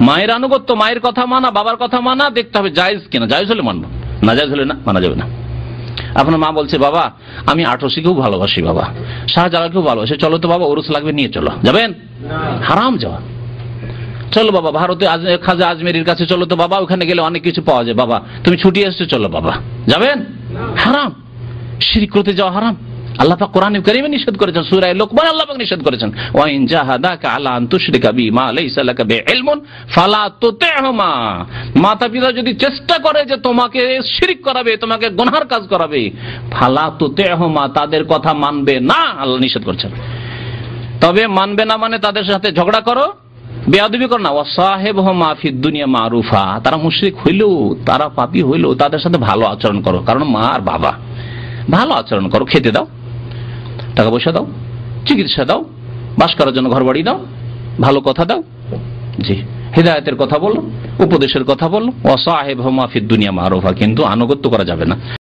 মায়ের আনুগত্য, মায়ের কথা মানা, বাবার কথা মানা, দেখতে হবে জায়জ কিনা। জায়জ হলে মানবো। না জায়জ হলে না, মানা যাবে না। আপনার মা বলছে, বাবা, আমি আটরসিকেও ভালোবাসি, বাবা। শাহজালালকেও ভালোবাসি। চলো তো বাবা, ওরস লাগবে, নিয়ে চলো। যাবেন? হারাম যাওয়া। চলো বাবা, ভারতে খাজা আজমেরির কাছে চলো তো বাবা, ওখানে গেলে অনেক কিছু পাওয়া যায়, বাবা। তুমি ছুটি এসছো, চলো বাবা। যাবেন? হারাম। শিরিক করতে যাওয়া হারাম। আল্লাহ পাক কোরআনে কারিমে নিষেধ করেছেন, সূরা লোকমান আল্লাহ পাক নিষেধ করেছেন। ওয়াইন জাহাদাকা আলা আন তুশরিকা বিমা লাইসা লাকা বিইলমুন ফালা তুতি'হুমা। মাতা পিতা যদি চেষ্টা করে যে তোমাকে শিরিক করাবে, তোমাকে গুনাহর কাজ করাবে, ফালা তুতি'হুমা, তাদের কথা মানবে না, আল্লাহ নিষেধ করেছেন। তবে মানবে না মানে তাদের সাথে ঝগড়া করো, বেয়াদবি করো না। ওয়াসাহেব মাফিদ দুনিয়া মারুফা, তারা মুশরিক হইলেও, তারা পাপি হইলেও তাদের সাথে ভালো আচরণ করো। কারণ মা আর বাবা, ভালো আচরণ করো, খেতে দাও। টাকা পয়সা দাও, চিকিৎসা দাও, বাস করার জন্য ঘর বাড়ি দাও, ভালো কথা দাও। জি, হৃদায়তের কথা বলো, উপদেশের কথা বলো। অসাহেব মাফিদ দুনিয়া মারোভা কিন্তু আনুগত্য করা যাবে না।